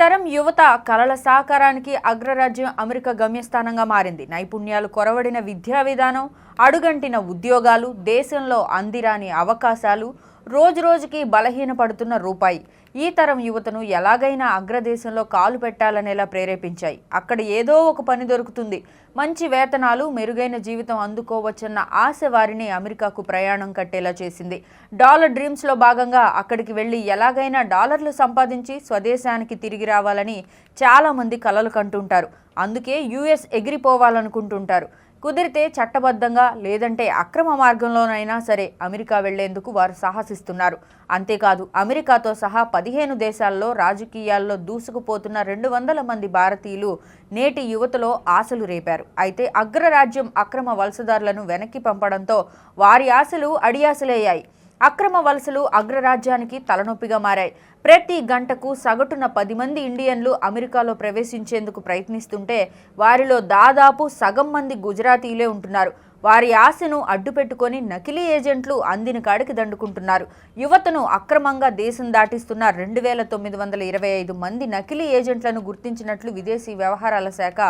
తరం యువత కళల సాకారానికి అగ్రరాజ్యం అమెరికా గమ్యస్థానంగా మారింది. నైపుణ్యాలు కొరవడిన విద్యా విధానం అడుగంటిన ఉద్యోగాలు దేశంలో అందిరాని అవకాశాలు రోజురోజుకి బలహీనపడుతున్న రూపాయి. ఈ తరం యువతను ఎలాగైనా అగ్రదేశంలో కాలు పెట్టాలనేలా ప్రేరేపించాయి. అక్కడ ఏదో ఒక పని దొరుకుతుంది. మంచి వేతనాలు మెరుగైన జీవితం అందుకోవచ్చన్న ఆశ వారిని అమెరికాకు ప్రయాణం కట్టేలా చేసింది. డాలర్ డ్రీమ్స్లో భాగంగా అక్కడికి వెళ్ళి ఎలాగైనా డాలర్లు సంపాదించి స్వదేశానికి తిరిగి రావాలని చాలామంది కలలు కంటుంటారు. అందుకే యుఎస్ ఎగిరిపోవాలనుకుంటుంటారు. కుదిరితే చట్టబద్ధంగా లేదంటే అక్రమ మార్గంలోనైనా సరే అమెరికా వెళ్ళేందుకు వారు సాహసిస్తున్నారు. అంతేకాదు అమెరికాతో సహా పదిహేను దేశాల్లో రాజకీయాల్లో దూసుకుపోతున్న రెండు వందల మంది భారతీయులు నేటి యువతలో ఆశలు రేపారు. అయితే అగ్రరాజ్యం అక్రమ వలసదారులను వెనక్కి పంపడంతో వారి ఆశలు అడియాసలయ్యాయి అక్రమ వలసలు అగ్రరాజ్యానికి తలనొప్పిగా మారాయి. ప్రతి గంటకు సగటున పది మంది ఇండియన్లు అమెరికాలో ప్రవేశించేందుకు ప్రయత్నిస్తుంటే వారిలో దాదాపు సగం మంది గుజరాతీలే ఉంటున్నారు. వారి ఆశను అడ్డుపెట్టుకొని నకిలీ ఏజెంట్లు అందిన కాడికి దండుకుంటున్నారు. యువతను అక్రమంగా దేశం దాటిస్తున్న రెండు వేల తొమ్మిది వందల ఇరవై ఐదు మంది నకిలీ ఏజెంట్లను గుర్తించినట్లు విదేశీ వ్యవహారాల శాఖ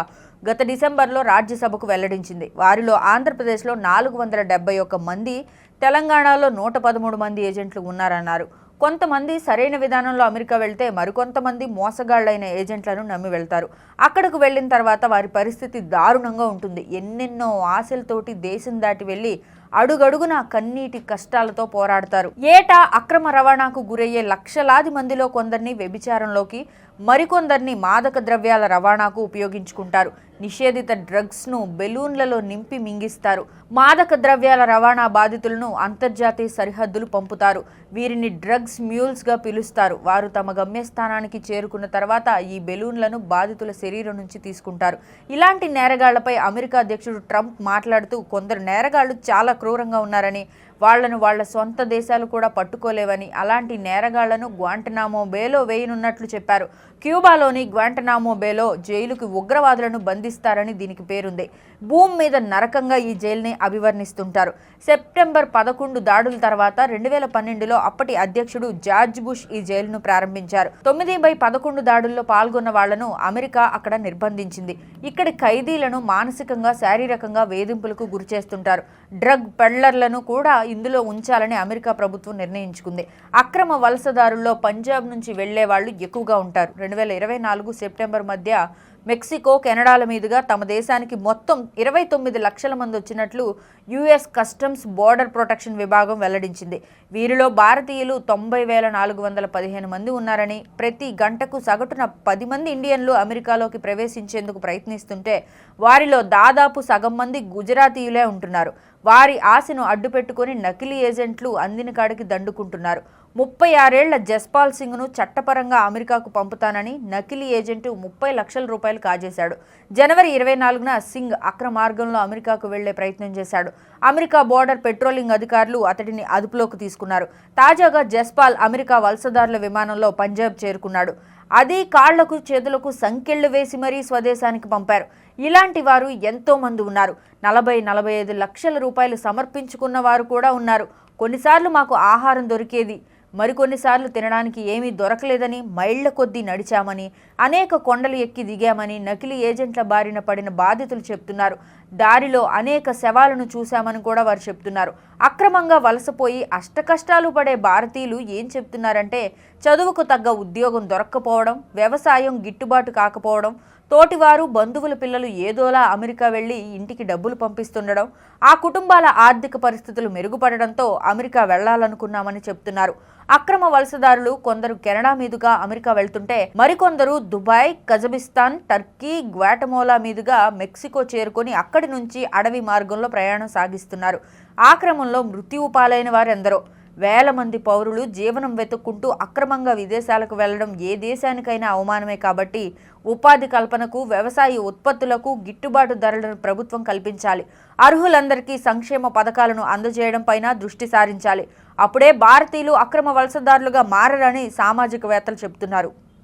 గత డిసెంబర్లో రాజ్యసభకు వెల్లడించింది. వారిలో ఆంధ్రప్రదేశ్లో నాలుగు వందల డెబ్బై ఒక్క మంది తెలంగాణలో నూట పదమూడు మంది ఏజెంట్లు ఉన్నారన్నారు. కొంతమంది సరైన విధానంలో అమెరికా వెళ్తే మరికొంతమంది మోసగాళ్ళైన ఏజెంట్లను నమ్మి వెళ్తారు. అక్కడకు వెళ్ళిన తర్వాత వారి పరిస్థితి దారుణంగా ఉంటుంది. ఎన్నెన్నో ఆశలతోటి దేశం దాటి వెళ్ళి అడుగడుగున కన్నీటి కష్టాలతో పోరాడతారు. ఏటా అక్రమ రవాణాకు గురయ్యే లక్షలాది మందిలో కొందరిని వ్యభిచారంలోకి మరికొందరిని మాదక ద్రవ్యాల రవాణాకు ఉపయోగించుకుంటారు. నిషేధిత డ్రగ్స్ను బెలూన్లలో నింపి మింగిస్తారు. మాదక ద్రవ్యాల రవాణా బాధితులను అంతర్జాతీయ సరిహద్దులు పంపుతారు. వీరిని డ్రగ్స్ మ్యూల్స్గా పిలుస్తారు. వారు తమ గమ్యస్థానానికి చేరుకున్న తర్వాత ఈ బెలూన్లను బాధితుల శరీరం నుంచి తీసుకుంటారు. ఇలాంటి నేరగాళ్ళపై అమెరికా అధ్యక్షుడు ట్రంప్ మాట్లాడుతూ కొందరు నేరగాళ్ళు చాలా క్రూరంగా ఉన్నారని వాళ్ళను వాళ్ళ సొంత దేశాలు కూడా పట్టుకోలేవని అలాంటి నేరగాళ్ళను గ్వాంటనామో బేలో వేయనున్నట్లు చెప్పారు. క్యూబాలోని గ్వాంటనామో బేలో జైలుకి ఉగ్రవాదులను బంధిస్తారని దీనికి పేరుంది. భూమి మీద నరకంగా ఈ జైలుని అభివర్ణిస్తుంటారు. సెప్టెంబర్ పదకొండు దాడుల తర్వాత రెండు వేల పన్నెండులో అప్పటి అధ్యక్షుడు జార్జ్ బుష్ ఈ జైలును ప్రారంభించారు. తొమ్మిది బై పదకొండు దాడుల్లో పాల్గొన్న వాళ్ళను అమెరికా అక్కడ నిర్బంధించింది. ఇక్కడి ఖైదీలను మానసికంగా శారీరకంగా వేధింపులకు గురిచేస్తుంటారు డ్రగ్ పెళ్ళర్లను కూడా ఇందులో ఉంచాలని అమెరికా ప్రభుత్వం నిర్ణయించుకుంది. అక్రమ వలసదారుల్లో పంజాబ్ నుంచి వెళ్ళే వాళ్ళు ఎక్కువగా ఉంటారు. రెండు వేల ఇరవై నాలుగు సెప్టెంబర్ మధ్య మెక్సికో కెనడాల మీదుగా తమ దేశానికి మొత్తం ఇరవై తొమ్మిది లక్షల మంది వచ్చినట్లు యుఎస్ కస్టమ్స్ బోర్డర్ ప్రొటెక్షన్ విభాగం వెల్లడించింది. వీరిలో భారతీయులు తొంభై వేల నాలుగు వందల పదిహేను మంది ఉన్నారని ప్రతి గంటకు సగటున పది మంది ఇండియన్లు అమెరికాలోకి ప్రవేశించేందుకు ప్రయత్నిస్తుంటే వారిలో దాదాపు సగం మంది గుజరాతీయులే ఉంటున్నారు. వారి ఆశను అడ్డుపెట్టుకుని నకిలీ ఏజెంట్లు అందిన కాడికి దండుకుంటున్నారు. ముప్పై ఆరేళ్ళ జస్పాల్ సింగ్ను చట్టపరంగా అమెరికాకు పంపుతానని నకిలీ ఏజెంటు ముప్పై లక్షల రూపాయలు కాజేశాడు. జనవరి ఇరవై నాలుగున సింగ్ అక్రమ మార్గంలో అమెరికాకు వెళ్ళే ప్రయత్నం చేశాడు. అమెరికా బోర్డర్ పెట్రోలింగ్ అధికారులు అతడిని అదుపులోకి తీసుకున్నారు. తాజాగా జస్పాల్ అమెరికా వలసదారుల విమానంలో పంజాబ్ చేరుకున్నాడు. అది కాళ్ళకు చేతులకు సంకెళ్ళు వేసి మరీ స్వదేశానికి పంపారు. ఇలాంటి వారు ఎంతో మంది ఉన్నారు. నలభై నలభై ఐదు లక్షల రూపాయలు సమర్పించుకున్న వారు కూడా ఉన్నారు. కొన్నిసార్లు మాకు ఆహారం దొరికేది. మరికొన్నిసార్లు తినడానికి ఏమీ దొరకలేదని మైళ్ళ కొద్దీ నడిచామని అనేక కొండలు ఎక్కి దిగామని నకిలీ ఏజెంట్ల బారిన పడిన బాధితులు చెప్తున్నారు. దారిలో అనేక శవాలను చూశామని కూడా వారు చెప్తున్నారు. అక్రమంగా వలసపోయి అష్టకష్టాలు పడే భారతీయులు ఏం చెప్తున్నారంటే చదువుకు తగ్గ ఉద్యోగం దొరక్కపోవడం వ్యవసాయం గిట్టుబాటు కాకపోవడం తోటివారు బంధువుల పిల్లలు ఏదోలా అమెరికా వెళ్ళి ఇంటికి డబ్బులు పంపిస్తుండడం ఆ కుటుంబాల ఆర్థిక పరిస్థితులు మెరుగుపడడంతో అమెరికా వెళ్ళాలనుకున్నామని చెప్తున్నారు. అక్రమ వలసదారులు కొందరు కెనడా మీదుగా అమెరికా వెళ్తుంటే మరికొందరు దుబాయ్ కజబిస్తాన్ టర్కీ గ్వాటమోలా మీదుగా మెక్సికో చేరుకొని అక్కడి నుంచి అడవి మార్గంలో ప్రయాణం సాగిస్తున్నారు. ఆ క్రమంలో మృత్యువు పాలైన వారెందరో వేల మంది పౌరులు జీవనం వెతుక్కుంటూ అక్రమంగా విదేశాలకు వెళ్ళడం ఏ దేశానికైనా అవమానమే కాబట్టి ఉపాధి కల్పనకు వ్యవసాయ ఉత్పత్తులకు గిట్టుబాటు ధరలను ప్రభుత్వం కల్పించాలి. అర్హులందరికీ సంక్షేమ పథకాలను అందజేయడం పైన దృష్టి సారించాలి. అప్పుడే భారతీయులు అక్రమ వలసదారులుగా మారరని సామాజికవేత్తలు చెబుతున్నారు.